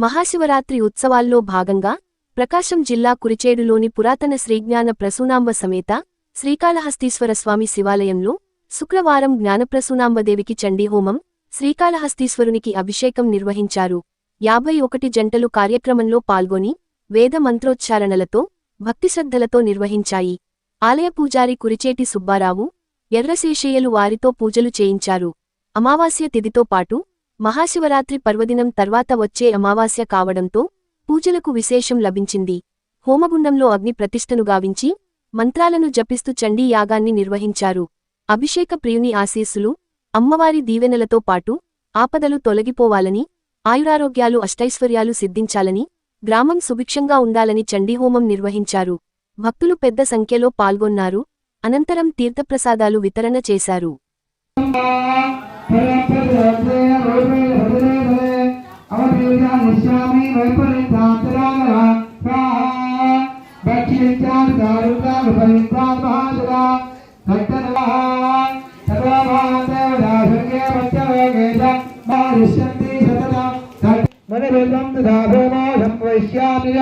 మహాశివరాత్రి ఉత్సవాల్లో భాగంగా ప్రకాశం జిల్లా కురిచేడులోని పురాతన శ్రీజ్ఞాన ప్రసూనాంబ సమేత శ్రీకాళహస్తీశ్వర స్వామి శివాలయంలో శుక్రవారం జ్ఞానప్రసూనాంబదేవికి చండీహోమం శ్రీకాళహస్తీశ్వరునికి అభిషేకం నిర్వహించారు. యాభై ఒకటి జంటలు కార్యక్రమంలో పాల్గొని వేద మంత్రోచ్చారణలతో భక్తిశ్రద్ధలతో నిర్వహించాయి. ఆలయ పూజారి కురిచేటి సుబ్బారావు ఎర్రశేషయ్యలు వారితో పూజలు చేయించారు. అమావాస్య తిథితో పాటు మహాశివరాత్రి పర్వదినం తర్వాత వచ్చే అమావాస్య కావడంతో పూజలకు విశేషం లభించింది. హోమగుండంలో అగ్ని ప్రతిష్టను గావించి మంత్రాలను జపిస్తూ చండీ యాగాన్ని నిర్వహించారు. అభిషేక ప్రియుని ఆశీస్సులు అమ్మవారి దీవెనలతో పాటు ఆపదలు తొలగిపోవాలని ఆయురారోగ్యాలు అష్టైశ్వర్యాలు సిద్ధించాలని గ్రామం సుభిక్షంగా ఉండాలని చండీహోమం నిర్వహించారు. భక్తులు పెద్ద సంఖ్యలో పాల్గొన్నారు. అనంతరం తీర్థప్రసాదాలు వితరణ చేశారు. నశ్యామి వైపరీతాంతరాగర భక్షించామి దారుగా విపరీతాన్ మహాసురా భక్తనవా సదా మహాదేవరాజంగే మత్యవేగేజ మహర్షంతి సతదా మన వేదం దాభోమా సంవైశ్యామి